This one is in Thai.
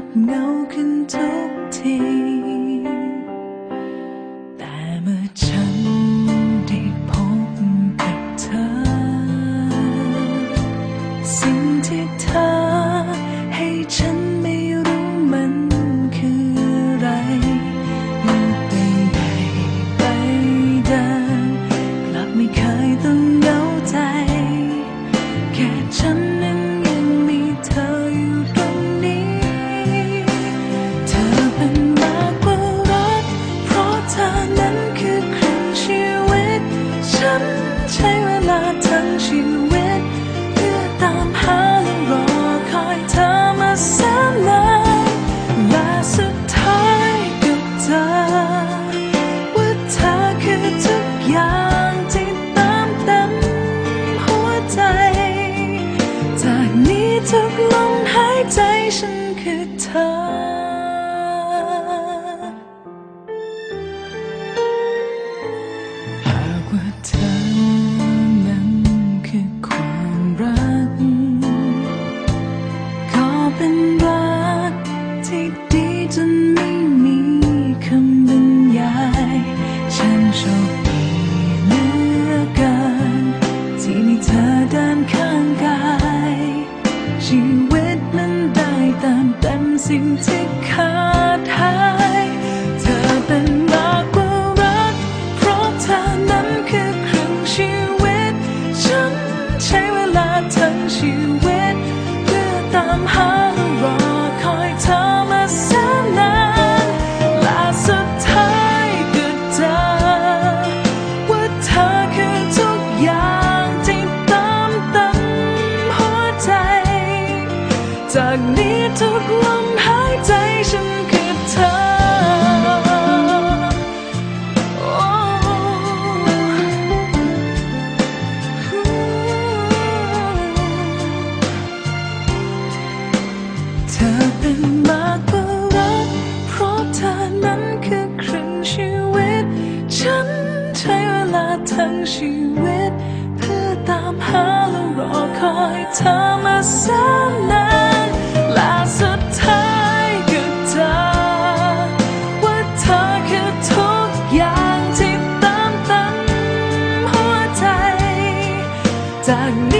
ับเงาขึ้นทุกที แต่เมื่อฉันได้พบกับเธอ สิ่งที่เธอให้ฉันไม่รู้มันคือไรเม่ไปไหนไปดินกลับไม่เคยต้องเหงาใจ น ที่ขาดหาย เธอเป็นมากกว่ารัก เพราะเธอนั้นคือครึ่งชีวิต ฉันใช้เวลาทั้งชีวิต เพื่อตามหาและรอคอยเธอมาแสนนานและสุดท้ายก็เจอว่าเธอคือทุกอย่างที่เติมเต็มหัวใจ จากนี้ทุกลม หาและรอคอยเธอมาแสนนานและสุดท้ายก็เจอว่าเธอคือทุกอย่างที่เติมเต็มหัวใจ จากนี้